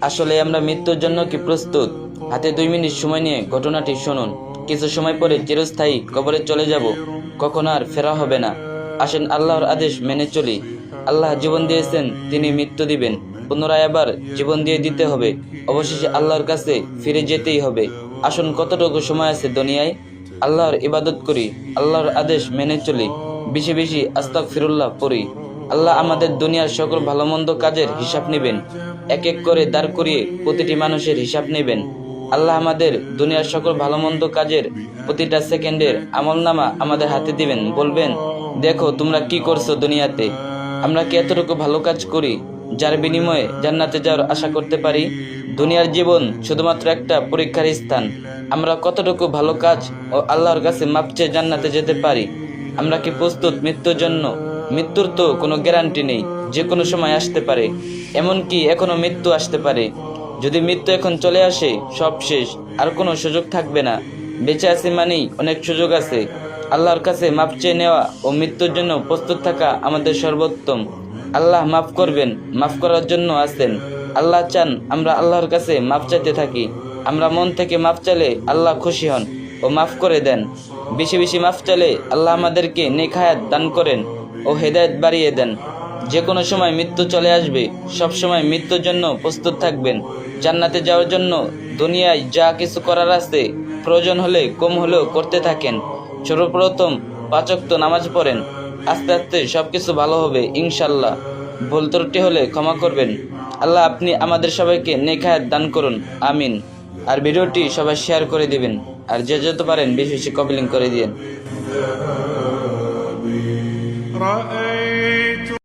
আসলে আমরা মৃত্যুর জন্য কি প্রস্তুত? হাতে দুই মিনিট সময় নিয়ে ঘটনাটি শুনুন। কিছু সময় পরে চিরস্থায়ী কবরে চলে যাব। কখনো আর ফেরা হবে না। আসেন আল্লাহর আদেশ মেনে চলি। আল্লাহ জীবন দিয়েছেন, তিনি মৃত্যু দিবেন। পুনরায় আবার জীবন দিয়ে দিতে হবে। অবশেষে আল্লাহর কাছে ফিরে যেতেই হবে। আসুন, কতটুকু সময় আছে দুনিয়ায়? আল্লাহর ইবাদত করি, আল্লাহর আদেশ মেনে চলি। বেশি বেশি আস্তাক ফিরুল্লাহ পড়ি। আল্লাহ আমাদের দুনিয়ার সকল ভালো মন্দ কাজের হিসাব নেবেন। এক এক করে দাঁড় করিয়ে প্রতিটি মানুষের হিসাব নেবেন। আল্লাহ আমাদের দুনিয়ার সকল ভালো মন্দ কাজের প্রতিটা সেকেন্ডের আমল নামা আমাদের হাতে দিবেন, বলবেন, দেখো, তোমরা কি করছ দুনিয়াতে? আমরা কি এতটুকু ভালো কাজ করি যার বিনিময়ে জান্নাতে যাওয়ার আশা করতে পারি? দুনিয়ার জীবন শুধুমাত্র একটা পরীক্ষার স্থান। আমরা কতটুকু ভালো কাজ ও আল্লাহর কাছে মাপ চেয়ে জান্নাতে যেতে পারি? আমরা কি প্রস্তুত মৃত্যুর জন্য মৃত্যুর তো কোনো গ্যারান্টি নেই, যে কোনো সময় আসতে পারে। এমনকি এখনও মৃত্যু আসতে পারে। যদি মৃত্যু এখন চলে আসে, সব শেষ, আর কোনো সুযোগ থাকবে না। বেঁচে আছে মানেই অনেক সুযোগ আছে। আল্লাহর কাছে মাপ চেয়ে নেওয়া ও মৃত্যুর জন্য প্রস্তুত থাকা আমাদের সর্বোত্তম। আল্লাহ মাফ করবেন, মাফ করার জন্য আছেন। আল্লাহ চান আমরা আল্লাহর কাছে মাপ চাইতে থাকি। আমরা মন থেকে মাপ চাইলে আল্লাহ খুশি হন। ও মাফ করে দেন। বেশি বেশি মাফ চাইলে আল্লাহ আমাদেরকে নেখায়াত দান করেন ও হেদায়েত বাড়িয়ে দেন। যে কোনো সময় মৃত্যু চলে আসবে, সব সময় মৃত্যুর জন্য প্রস্তুত থাকবেন। জান্নাতে যাওয়ার জন্য দুনিয়ায় যা কিছু করার আছে, প্রয়োজন হলে কম হলেও করতে থাকেন। সর্বপ্রথম পাচক নামাজ পড়েন। আস্তে আস্তে সব কিছু ভালো হবে ইনশাল্লাহ ভুল ত্রুটি হলে ক্ষমা করবেন। আল্লাহ আপনি আমাদের সবাইকে নেখায়াত দান করুন, আমিন। আর ভিডিওটি সবাই শেয়ার করে দিবেন। আর যে যেতে পারেন বেশি বেশি কপিলিং করে দিয়েন।